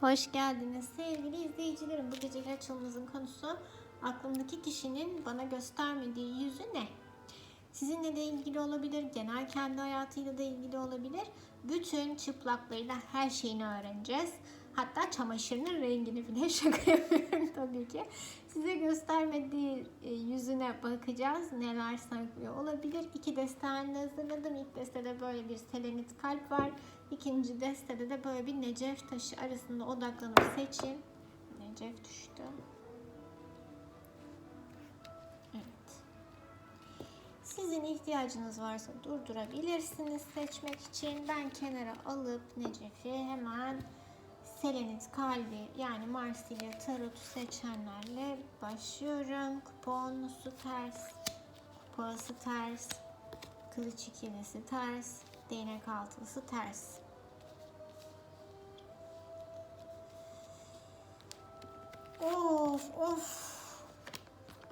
Hoş geldiniz sevgili izleyicilerim. Bu geceki açılımımızın konusu aklımdaki kişinin bana göstermediği yüzü ne? Sizinle de ilgili olabilir, genel kendi hayatıyla da ilgili olabilir. Bütün çıplaklarıyla her şeyini öğreneceğiz. Hatta çamaşırının rengini bile şaka yapıyorum tabii ki. Size göstermediği e, yüzüne bakacağız. Neler saklıyor olabilir. İki destende hazırladım. İlk destede böyle bir selenit kalp var. İkinci destede de böyle bir necef taşı arasında odaklanıp seçin. Necef düştü. Evet. Sizin ihtiyacınız varsa durdurabilirsiniz seçmek için. Ben kenara alıp Necef'i hemen Selenit kalbi yani Marsilya tarotu seçenlerle başlıyorum. Kuponlusu ters, kupası ters, kılıç ikilisi ters, değnek altılısı ters. Of of.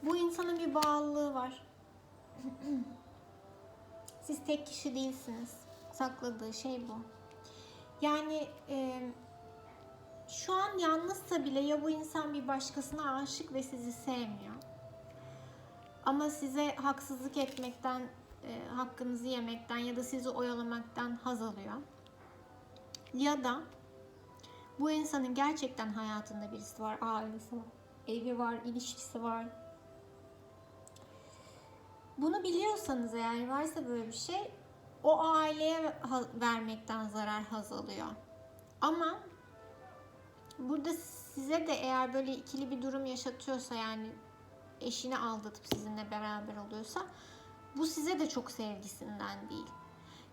Bu insanın bir bağlılığı var. Siz tek kişi değilsiniz. Sakladığı şey bu. Yani e, şu an yalnızsa bile ya bu insan bir başkasına aşık ve sizi sevmiyor. Ama size haksızlık etmekten, e, hakkınızı yemekten ya da sizi oyalamaktan haz alıyor. Ya da bu insanın gerçekten hayatında birisi var, ailesi var, evi var, ilişkisi var. Bunu biliyorsanız eğer varsa böyle bir şey o aileye vermekten zarar haz alıyor. Ama burada size de eğer böyle ikili bir durum yaşatıyorsa yani eşini aldatıp sizinle beraber oluyorsa bu size de çok sevgisinden değil.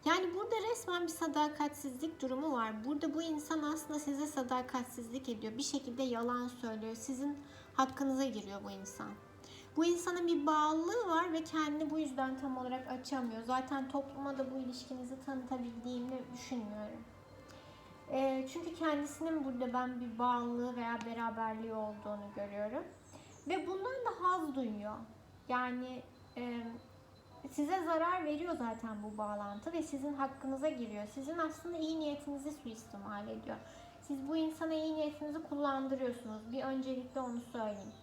Yani burada resmen bir sadakatsizlik durumu var. Burada bu insan aslında size sadakatsizlik ediyor. Bir şekilde yalan söylüyor. Sizin hakkınıza giriyor bu insan. Bu insanın bir bağlılığı var ve kendini bu yüzden tam olarak açamıyor. Zaten topluma da bu ilişkinizi tanıtabildiğini düşünmüyorum. E, çünkü kendisinin burada ben bir bağlılığı veya beraberliği olduğunu görüyorum. Ve bundan da haz duyuyor. Yani e, size zarar veriyor zaten bu bağlantı ve sizin hakkınıza giriyor. Sizin aslında iyi niyetinizi suistimal ediyor. Siz bu insana iyi niyetinizi kullandırıyorsunuz. Bir öncelikle onu söyleyeyim.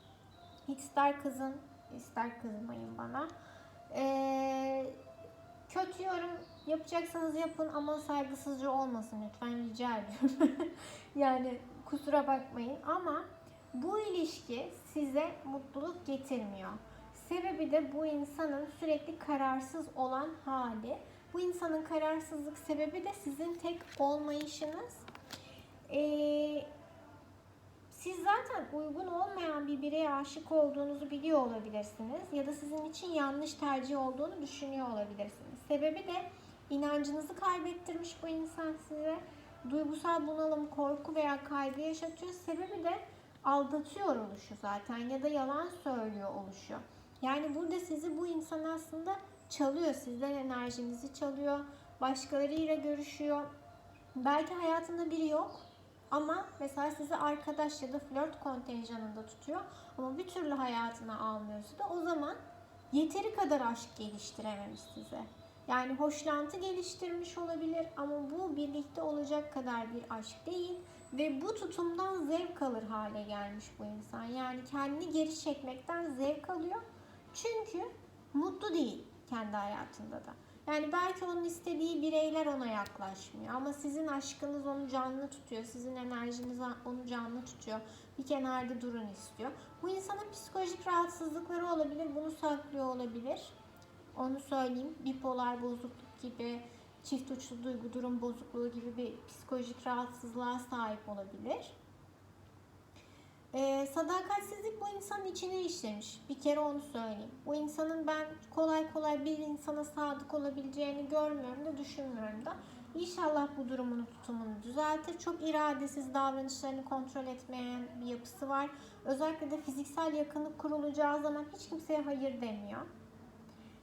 İster kızın, ister kızmayın bana. Ee, kötü yorum yapacaksanız yapın ama saygısızca olmasın lütfen rica ediyorum. yani kusura bakmayın ama bu ilişki size mutluluk getirmiyor. Sebebi de bu insanın sürekli kararsız olan hali. Bu insanın kararsızlık sebebi de sizin tek olmayışınız. Ee, siz zaten uygun olmayan bir bireye aşık olduğunuzu biliyor olabilirsiniz ya da sizin için yanlış tercih olduğunu düşünüyor olabilirsiniz. Sebebi de inancınızı kaybettirmiş bu insan size. Duygusal bunalım, korku veya kaygı yaşatıyor. Sebebi de aldatıyor oluşu zaten ya da yalan söylüyor oluşu. Yani burada sizi bu insan aslında çalıyor. Sizden enerjinizi çalıyor. Başkalarıyla görüşüyor. Belki hayatında biri yok ama mesela sizi arkadaş ya da flört kontenjanında tutuyor ama bir türlü hayatına almıyorsa da o zaman yeteri kadar aşk geliştirememiş size. Yani hoşlantı geliştirmiş olabilir ama bu birlikte olacak kadar bir aşk değil ve bu tutumdan zevk alır hale gelmiş bu insan. Yani kendini geri çekmekten zevk alıyor. Çünkü mutlu değil kendi hayatında da. Yani belki onun istediği bireyler ona yaklaşmıyor ama sizin aşkınız onu canlı tutuyor. Sizin enerjiniz onu canlı tutuyor. Bir kenarda durun istiyor. Bu insanın psikolojik rahatsızlıkları olabilir. Bunu saklıyor olabilir. Onu söyleyeyim. Bipolar bozukluk gibi, çift uçlu duygu durum bozukluğu gibi bir psikolojik rahatsızlığa sahip olabilir. Ee, sadakatsizlik bu insanın içine işlemiş. Bir kere onu söyleyeyim. Bu insanın ben kolay kolay bir insana sadık olabileceğini görmüyorum da düşünmüyorum da. İnşallah bu durumunu tutumunu düzeltir. Çok iradesiz davranışlarını kontrol etmeyen bir yapısı var. Özellikle de fiziksel yakınlık kurulacağı zaman hiç kimseye hayır demiyor.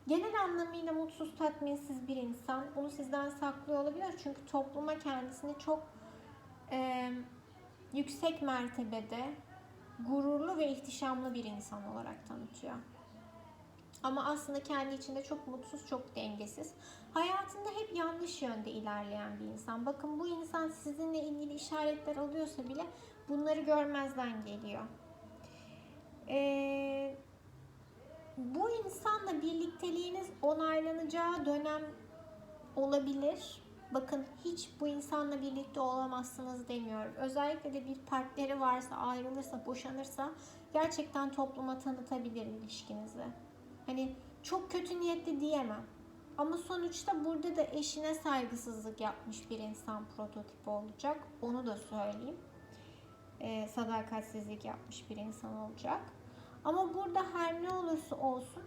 Genel anlamıyla mutsuz, tatminsiz bir insan. Bunu sizden saklıyor olabilir. Çünkü topluma kendisini çok e, yüksek mertebede, gururlu ve ihtişamlı bir insan olarak tanıtıyor. Ama aslında kendi içinde çok mutsuz, çok dengesiz. Hayatında hep yanlış yönde ilerleyen bir insan. Bakın bu insan sizinle ilgili işaretler alıyorsa bile bunları görmezden geliyor. Ee, bu insanla birlikteliğiniz onaylanacağı dönem olabilir. Bakın hiç bu insanla birlikte olamazsınız demiyorum. Özellikle de bir partneri varsa, ayrılırsa, boşanırsa gerçekten topluma tanıtabilir ilişkinizi. Hani çok kötü niyetli diyemem. Ama sonuçta burada da eşine saygısızlık yapmış bir insan prototipi olacak. Onu da söyleyeyim. Ee, sadakatsizlik yapmış bir insan olacak. Ama burada her ne olursa olsun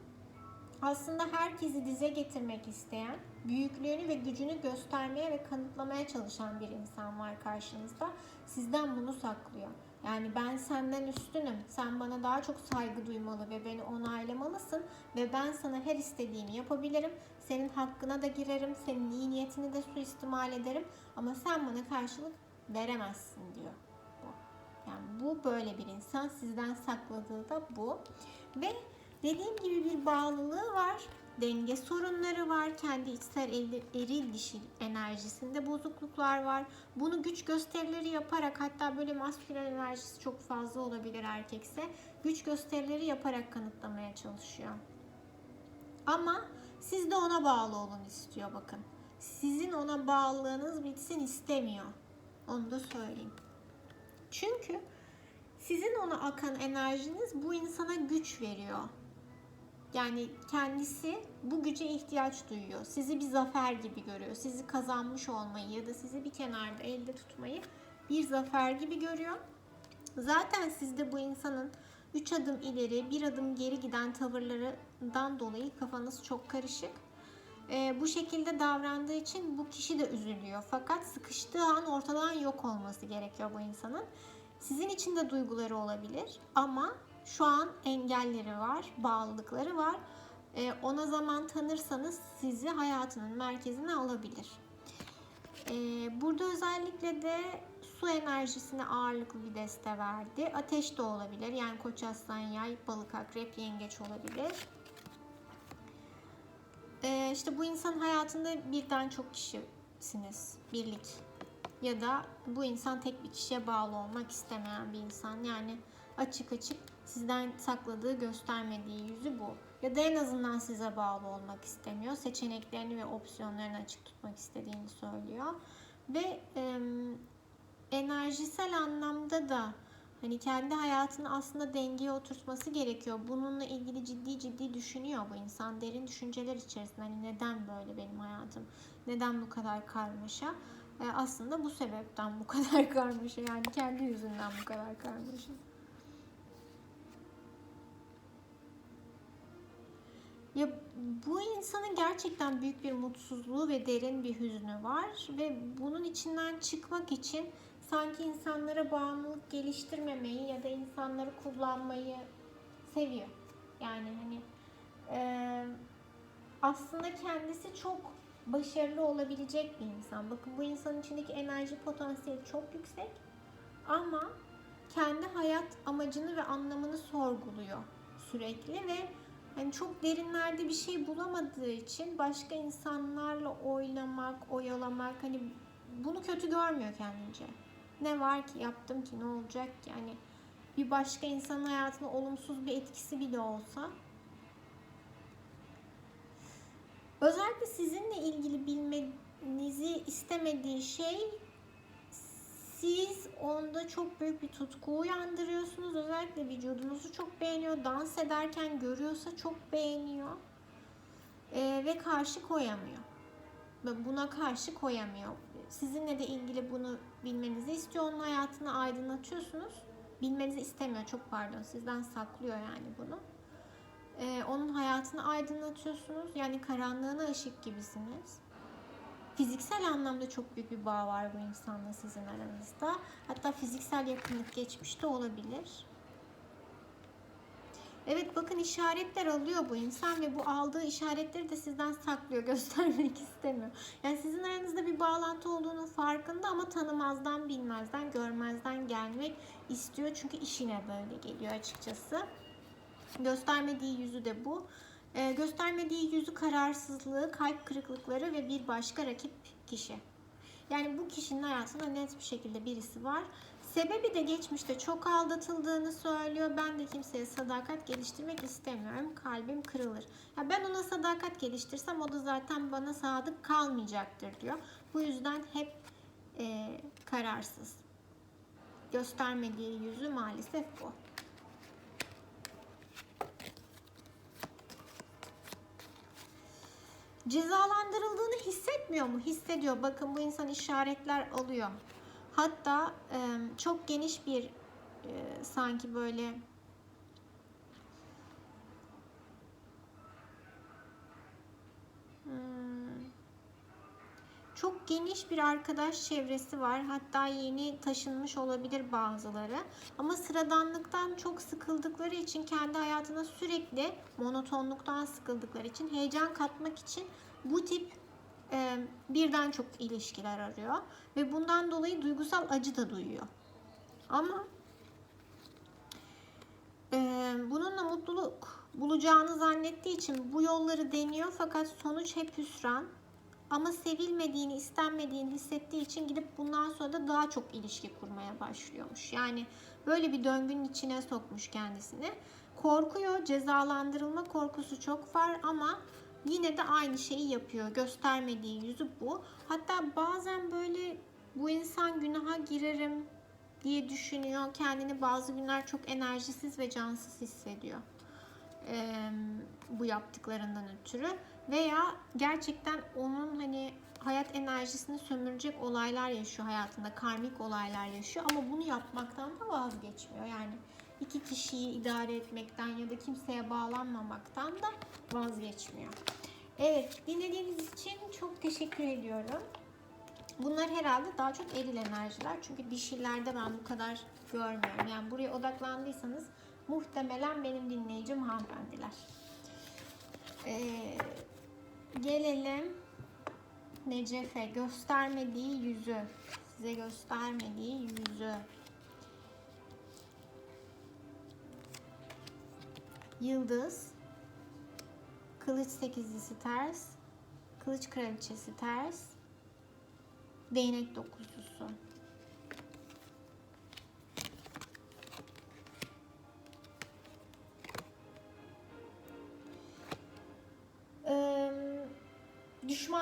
aslında herkesi dize getirmek isteyen, büyüklüğünü ve gücünü göstermeye ve kanıtlamaya çalışan bir insan var karşınızda. Sizden bunu saklıyor. Yani ben senden üstünüm. Sen bana daha çok saygı duymalı ve beni onaylamalısın ve ben sana her istediğini yapabilirim. Senin hakkına da girerim. Senin iyi niyetini de suistimal ederim ama sen bana karşılık veremezsin diyor. Bu. Böyle bir insan. Sizden sakladığı da bu. Ve dediğim gibi bir bağlılığı var. Denge sorunları var. Kendi içsel eril, eril dişi enerjisinde bozukluklar var. Bunu güç gösterileri yaparak hatta böyle maskülen enerjisi çok fazla olabilir erkekse. Güç gösterileri yaparak kanıtlamaya çalışıyor. Ama siz de ona bağlı olun istiyor bakın. Sizin ona bağlılığınız bitsin istemiyor. Onu da söyleyeyim. Çünkü sizin ona akan enerjiniz bu insana güç veriyor. Yani kendisi bu güce ihtiyaç duyuyor. Sizi bir zafer gibi görüyor. Sizi kazanmış olmayı ya da sizi bir kenarda elde tutmayı bir zafer gibi görüyor. Zaten sizde bu insanın 3 adım ileri, bir adım geri giden tavırlarından dolayı kafanız çok karışık. Ee, bu şekilde davrandığı için bu kişi de üzülüyor. Fakat sıkıştığı an ortadan yok olması gerekiyor bu insanın. Sizin için de duyguları olabilir ama şu an engelleri var, bağlılıkları var. Ee, ona zaman tanırsanız sizi hayatının merkezine alabilir. Ee, burada özellikle de su enerjisine ağırlıklı bir deste verdi. Ateş de olabilir. Yani koç aslan yay, balık akrep, yengeç olabilir. Ee, işte bu insan hayatında birden çok kişisiniz. Birlik. Ya da bu insan tek bir kişiye bağlı olmak istemeyen bir insan. Yani açık açık sizden sakladığı, göstermediği yüzü bu. Ya da en azından size bağlı olmak istemiyor. Seçeneklerini ve opsiyonlarını açık tutmak istediğini söylüyor. Ve e, enerjisel anlamda da hani kendi hayatını aslında dengeye oturtması gerekiyor. Bununla ilgili ciddi ciddi düşünüyor bu insan. Derin düşünceler içerisinde. Hani neden böyle benim hayatım? Neden bu kadar karmaşa? E, aslında bu sebepten bu kadar karmaşa. Yani kendi yüzünden bu kadar karmaşa. Ya bu insanın gerçekten büyük bir mutsuzluğu ve derin bir hüznü var ve bunun içinden çıkmak için sanki insanlara bağımlılık geliştirmemeyi ya da insanları kullanmayı seviyor. Yani hani e, aslında kendisi çok başarılı olabilecek bir insan. Bakın bu insanın içindeki enerji potansiyeli çok yüksek ama kendi hayat amacını ve anlamını sorguluyor sürekli ve hani çok derinlerde bir şey bulamadığı için başka insanlarla oynamak, oyalamak hani bunu kötü görmüyor kendince. Ne var ki yaptım ki ne olacak ki yani bir başka insanın hayatına olumsuz bir etkisi bile olsa özellikle sizinle ilgili bilmenizi istemediği şey siz onda çok büyük bir tutku uyandırıyorsunuz. Özellikle vücudunuzu çok beğeniyor. Dans ederken görüyorsa çok beğeniyor. Ee, ve karşı koyamıyor. Buna karşı koyamıyor. Sizinle de ilgili bunu bilmenizi istiyor. Onun hayatını aydınlatıyorsunuz. Bilmenizi istemiyor. Çok pardon. Sizden saklıyor yani bunu. Ee, onun hayatını aydınlatıyorsunuz. Yani karanlığına ışık gibisiniz fiziksel anlamda çok büyük bir bağ var bu insanla sizin aranızda. Hatta fiziksel yakınlık geçmişte olabilir. Evet bakın işaretler alıyor bu insan ve bu aldığı işaretleri de sizden saklıyor, göstermek istemiyor. Yani sizin aranızda bir bağlantı olduğunun farkında ama tanımazdan, bilmezden, görmezden gelmek istiyor. Çünkü işine böyle geliyor açıkçası. Göstermediği yüzü de bu. Ee, göstermediği yüzü kararsızlığı, kalp kırıklıkları ve bir başka rakip kişi. Yani bu kişinin hayatında net bir şekilde birisi var. Sebebi de geçmişte çok aldatıldığını söylüyor. Ben de kimseye sadakat geliştirmek istemiyorum. Kalbim kırılır. Ya ben ona sadakat geliştirsem o da zaten bana sadık kalmayacaktır diyor. Bu yüzden hep e, kararsız. Göstermediği yüzü maalesef bu. Cezalandırıldığını hissetmiyor mu? Hissediyor. Bakın bu insan işaretler alıyor. Hatta çok geniş bir sanki böyle çok geniş bir arkadaş çevresi var. Hatta yeni taşınmış olabilir bazıları. Ama sıradanlıktan çok sıkıldıkları için kendi hayatına sürekli monotonluktan sıkıldıkları için heyecan katmak için bu tip e, birden çok ilişkiler arıyor ve bundan dolayı duygusal acı da duyuyor. Ama e, bununla mutluluk bulacağını zannettiği için bu yolları deniyor fakat sonuç hep hüsran. Ama sevilmediğini, istenmediğini hissettiği için gidip bundan sonra da daha çok ilişki kurmaya başlıyormuş. Yani böyle bir döngünün içine sokmuş kendisini. Korkuyor, cezalandırılma korkusu çok var ama yine de aynı şeyi yapıyor. Göstermediği yüzü bu. Hatta bazen böyle bu insan günaha girerim diye düşünüyor. Kendini bazı günler çok enerjisiz ve cansız hissediyor. Ee, bu yaptıklarından ötürü veya gerçekten onun hani hayat enerjisini sömürecek olaylar yaşıyor hayatında karmik olaylar yaşıyor ama bunu yapmaktan da vazgeçmiyor yani iki kişiyi idare etmekten ya da kimseye bağlanmamaktan da vazgeçmiyor. Evet dinlediğiniz için çok teşekkür ediyorum. Bunlar herhalde daha çok eril enerjiler. Çünkü dişillerde ben bu kadar görmüyorum. Yani buraya odaklandıysanız muhtemelen benim dinleyicim hanımefendiler. Ee, gelelim Necefe. Göstermediği yüzü. Size göstermediği yüzü. Yıldız. Kılıç sekizlisi ters. Kılıç kraliçesi ters. Değnek dokuzlusu.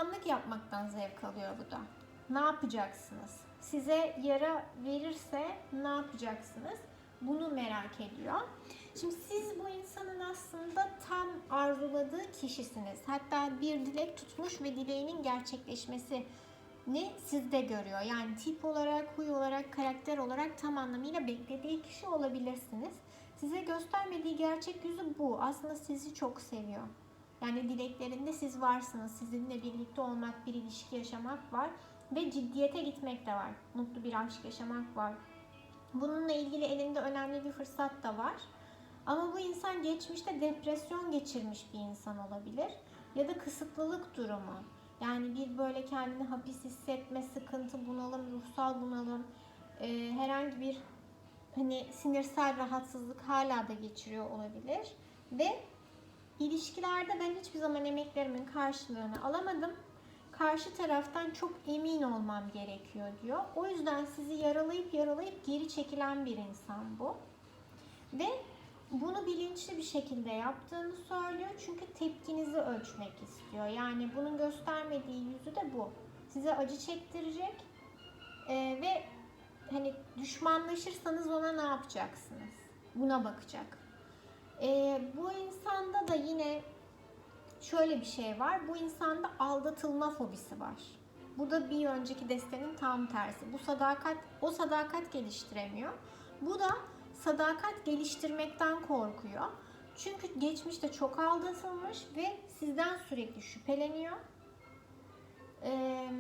Düşmanlık yapmaktan zevk alıyor bu da. Ne yapacaksınız? Size yara verirse ne yapacaksınız? Bunu merak ediyor. Şimdi siz bu insanın aslında tam arzuladığı kişisiniz. Hatta bir dilek tutmuş ve dileğinin gerçekleşmesi ne sizde görüyor. Yani tip olarak, huy olarak, karakter olarak tam anlamıyla beklediği kişi olabilirsiniz. Size göstermediği gerçek yüzü bu. Aslında sizi çok seviyor. Yani dileklerinde siz varsınız. Sizinle birlikte olmak, bir ilişki yaşamak var. Ve ciddiyete gitmek de var. Mutlu bir aşk yaşamak var. Bununla ilgili elinde önemli bir fırsat da var. Ama bu insan geçmişte depresyon geçirmiş bir insan olabilir. Ya da kısıtlılık durumu. Yani bir böyle kendini hapis hissetme, sıkıntı, bunalım, ruhsal bunalım, e, herhangi bir hani sinirsel rahatsızlık hala da geçiriyor olabilir. Ve ilişkilerde ben hiçbir zaman emeklerimin karşılığını alamadım. Karşı taraftan çok emin olmam gerekiyor diyor. O yüzden sizi yaralayıp yaralayıp geri çekilen bir insan bu. Ve bunu bilinçli bir şekilde yaptığını söylüyor. Çünkü tepkinizi ölçmek istiyor. Yani bunun göstermediği yüzü de bu. Size acı çektirecek Ee, ve hani düşmanlaşırsanız ona ne yapacaksınız? Buna bakacak. Ee, bu insanda da yine şöyle bir şey var. Bu insanda aldatılma fobisi var. Bu da bir önceki destenin tam tersi. Bu sadakat, o sadakat geliştiremiyor. Bu da sadakat geliştirmekten korkuyor. Çünkü geçmişte çok aldatılmış ve sizden sürekli şüpheleniyor. Ee,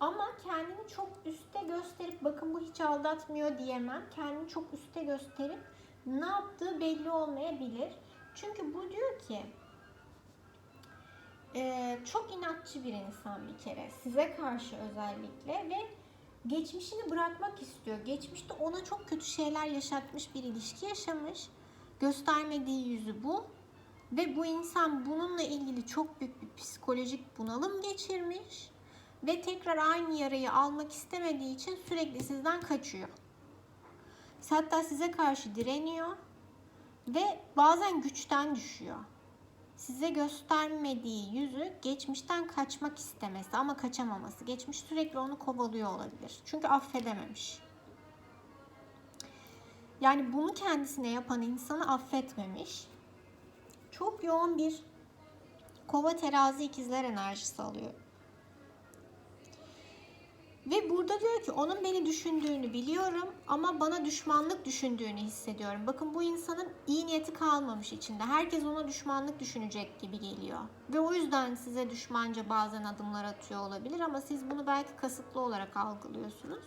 ama kendini çok üste gösterip bakın bu hiç aldatmıyor diyemem. Kendini çok üste gösterip ne yaptığı belli olmayabilir. Çünkü bu diyor ki e, çok inatçı bir insan bir kere. Size karşı özellikle ve geçmişini bırakmak istiyor. Geçmişte ona çok kötü şeyler yaşatmış bir ilişki yaşamış. Göstermediği yüzü bu. Ve bu insan bununla ilgili çok büyük bir psikolojik bunalım geçirmiş ve tekrar aynı yarayı almak istemediği için sürekli sizden kaçıyor. Hatta size karşı direniyor ve bazen güçten düşüyor. Size göstermediği yüzü geçmişten kaçmak istemesi ama kaçamaması. Geçmiş sürekli onu kovalıyor olabilir. Çünkü affedememiş. Yani bunu kendisine yapan insanı affetmemiş. Çok yoğun bir kova terazi ikizler enerjisi alıyor. Ve burada diyor ki onun beni düşündüğünü biliyorum ama bana düşmanlık düşündüğünü hissediyorum. Bakın bu insanın iyi niyeti kalmamış içinde. Herkes ona düşmanlık düşünecek gibi geliyor. Ve o yüzden size düşmanca bazen adımlar atıyor olabilir ama siz bunu belki kasıtlı olarak algılıyorsunuz.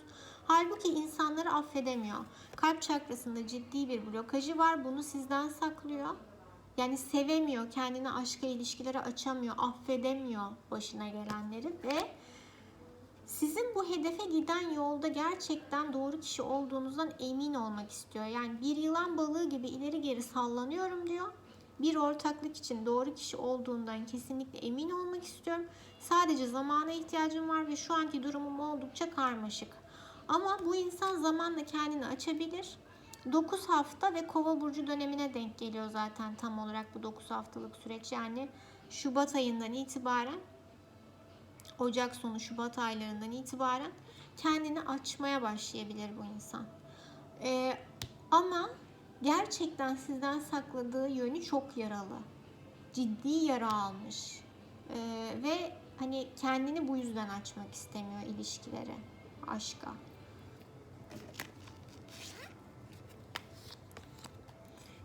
Halbuki insanları affedemiyor. Kalp çakrasında ciddi bir blokajı var. Bunu sizden saklıyor. Yani sevemiyor, kendini aşka ilişkilere açamıyor, affedemiyor başına gelenleri ve sizin bu hedefe giden yolda gerçekten doğru kişi olduğunuzdan emin olmak istiyor. Yani bir yılan balığı gibi ileri geri sallanıyorum diyor. Bir ortaklık için doğru kişi olduğundan kesinlikle emin olmak istiyorum. Sadece zamana ihtiyacım var ve şu anki durumum oldukça karmaşık. Ama bu insan zamanla kendini açabilir. 9 hafta ve kova burcu dönemine denk geliyor zaten tam olarak bu 9 haftalık süreç. Yani Şubat ayından itibaren Ocak sonu Şubat aylarından itibaren kendini açmaya başlayabilir bu insan. Ee, ama gerçekten sizden sakladığı yönü çok yaralı. Ciddi yara almış. Ee, ve hani kendini bu yüzden açmak istemiyor ilişkilere, aşka.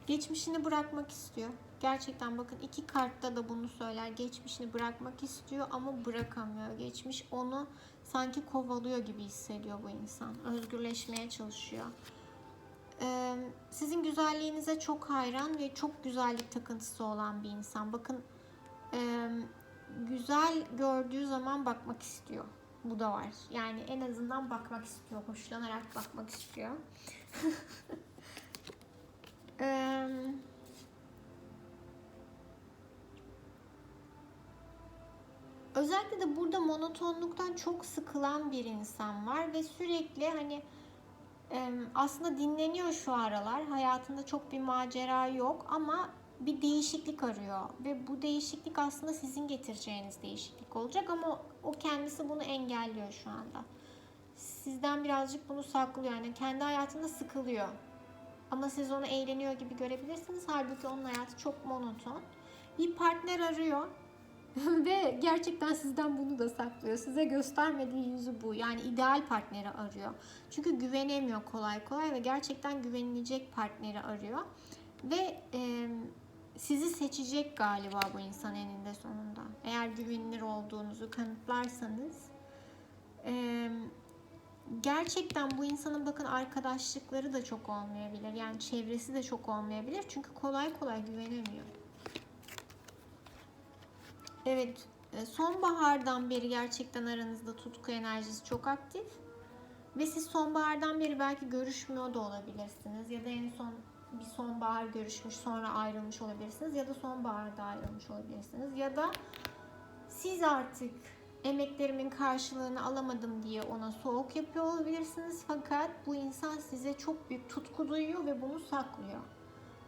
Geçmişini bırakmak istiyor. Gerçekten bakın iki kartta da bunu söyler. Geçmişini bırakmak istiyor ama bırakamıyor. Geçmiş onu sanki kovalıyor gibi hissediyor bu insan. Özgürleşmeye çalışıyor. Sizin güzelliğinize çok hayran ve çok güzellik takıntısı olan bir insan. Bakın güzel gördüğü zaman bakmak istiyor. Bu da var. Yani en azından bakmak istiyor. Hoşlanarak bakmak istiyor. Eee Özellikle de burada monotonluktan çok sıkılan bir insan var ve sürekli hani aslında dinleniyor şu aralar. Hayatında çok bir macera yok ama bir değişiklik arıyor ve bu değişiklik aslında sizin getireceğiniz değişiklik olacak ama o kendisi bunu engelliyor şu anda. Sizden birazcık bunu saklıyor yani kendi hayatında sıkılıyor. Ama siz onu eğleniyor gibi görebilirsiniz. Halbuki onun hayatı çok monoton. Bir partner arıyor Ve gerçekten sizden bunu da saklıyor. Size göstermediği yüzü bu. Yani ideal partneri arıyor. Çünkü güvenemiyor kolay kolay ve gerçekten güvenilecek partneri arıyor. Ve e, sizi seçecek galiba bu insan eninde sonunda. Eğer güvenilir olduğunuzu kanıtlarsanız. E, gerçekten bu insanın bakın arkadaşlıkları da çok olmayabilir. Yani çevresi de çok olmayabilir. Çünkü kolay kolay güvenemiyor. Evet, e, sonbahardan beri gerçekten aranızda tutku enerjisi çok aktif. Ve siz sonbahardan beri belki görüşmüyor da olabilirsiniz. Ya da en son bir sonbahar görüşmüş sonra ayrılmış olabilirsiniz. Ya da sonbaharda ayrılmış olabilirsiniz. Ya da siz artık emeklerimin karşılığını alamadım diye ona soğuk yapıyor olabilirsiniz. Fakat bu insan size çok büyük tutku duyuyor ve bunu saklıyor.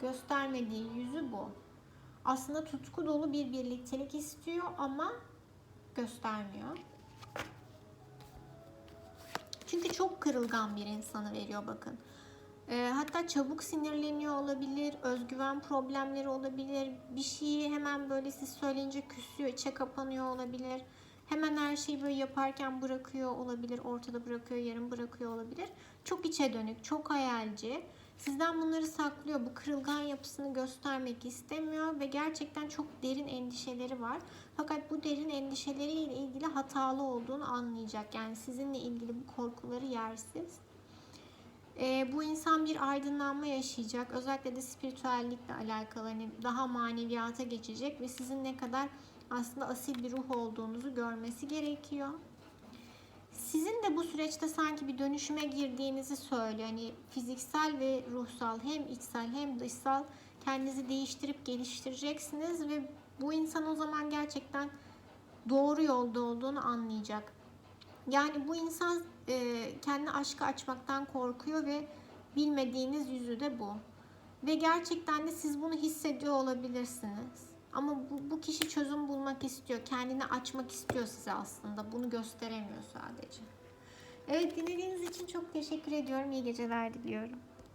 Göstermediği yüzü bu aslında tutku dolu bir birliktelik istiyor ama göstermiyor. Çünkü çok kırılgan bir insanı veriyor bakın. E, hatta çabuk sinirleniyor olabilir, özgüven problemleri olabilir, bir şeyi hemen böyle siz söyleyince küsüyor, içe kapanıyor olabilir. Hemen her şeyi böyle yaparken bırakıyor olabilir, ortada bırakıyor, yarım bırakıyor olabilir. Çok içe dönük, çok hayalci Sizden bunları saklıyor. Bu kırılgan yapısını göstermek istemiyor ve gerçekten çok derin endişeleri var. Fakat bu derin endişeleriyle ilgili hatalı olduğunu anlayacak. Yani sizinle ilgili bu korkuları yersiz. Ee, bu insan bir aydınlanma yaşayacak. Özellikle de spiritüellikle alakalı hani daha maneviyata geçecek ve sizin ne kadar aslında asil bir ruh olduğunuzu görmesi gerekiyor. Sizin de bu süreçte sanki bir dönüşüme girdiğinizi söylüyor. Hani fiziksel ve ruhsal hem içsel hem dışsal kendinizi değiştirip geliştireceksiniz ve bu insan o zaman gerçekten doğru yolda olduğunu anlayacak. Yani bu insan e, kendi aşkı açmaktan korkuyor ve bilmediğiniz yüzü de bu. Ve gerçekten de siz bunu hissediyor olabilirsiniz. Ama bu, bu kişi çözüm bulmak istiyor. Kendini açmak istiyor size aslında. Bunu gösteremiyor sadece. Evet dinlediğiniz için çok teşekkür ediyorum. İyi geceler diliyorum.